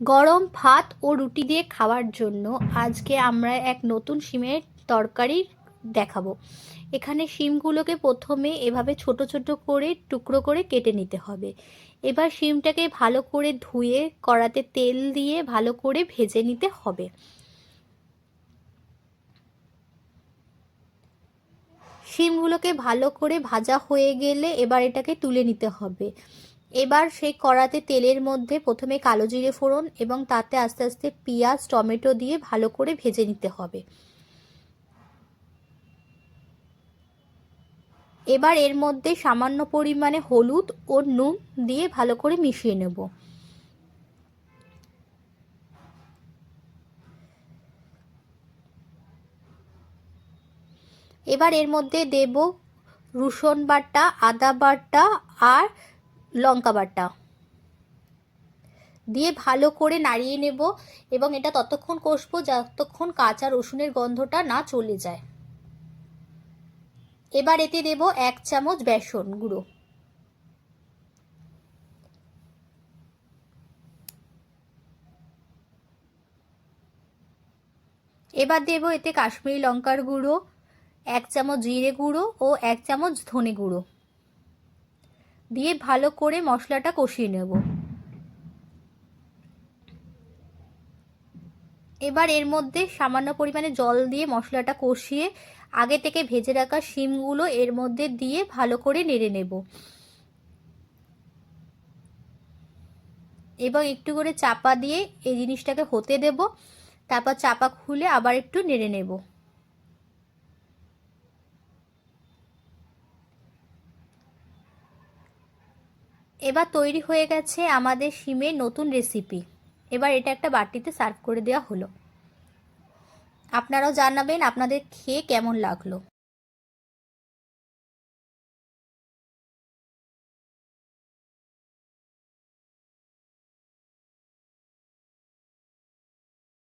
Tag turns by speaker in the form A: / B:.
A: গরম ভাত ও রুটি দিয়ে খাওয়ার জন্য আজকে আমরা এক নতুন শিমের তরকারি দেখাবো। এখানে শিমগুলোকে প্রথমে এভাবে ছোট ছোট করে, টুকরো করে কেটে নিতে হবে। এবার শিমটাকে ভালো করে ধুয়ে, কড়াতে তেল দিয়ে ভালো করে ভেজে নিতে হবে। শিমগুলোকে ভালো করে ভাজা হয়ে গেলে এবার এটাকে তুলে নিতে হবে। এবার সেই কড়াতে তেলের মধ্যে প্রথমে কালো জিরে ফোড়ন এবং তাতে আস্তে আস্তে পেঁয়াজ, টমেটো দিয়ে ভালো করে ভেজে নিতে হবে। এবার এর মধ্যে সামান্য পরিমাণে হলুদ ও নুন দিয়ে ভালো করে মিশিয়ে নেব। এবার এর মধ্যে দেব রসুন বাটা, আদা বাটা আর লঙ্কা বাটা। দিয়ে ভালো করে নাড়িয়ে নেব এবং এটা ততক্ষণ কষবো যতক্ষণ কাঁচা রসুনের গন্ধটা না চলে যায়। এবার এতে দেব এক চামচ বেসন গুঁড়ো। এবার দেব এতে কাশ্মীরি লঙ্কার গুঁড়ো, এক চামচ জিরে গুঁড়ো ও এক চামচ ধনে গুঁড়ো। দিয়ে ভালো করে মশলাটা কষিয়ে নেব। এবার এর মধ্যে সামান্য পরিমাণে জল দিয়ে মশলাটা কষিয়ে আগে থেকে ভেজে রাখা শিমগুলো এর মধ্যে দিয়ে ভালো করে নেড়ে নেব। এবং একটু করে চাপা দিয়ে এই জিনিসটাকে হতে দেব। তারপর চাপা খুলে আবার একটু নেড়ে নেব। এবার তৈরি হয়ে গেছে আমাদের শিমের নতুন রেসিপি এবার এটা একটা বাটিতে সার্ভ করে দেওয়া হলো। আপনারাও জানাবেন আপনাদের খেয়ে কেমন লাগল।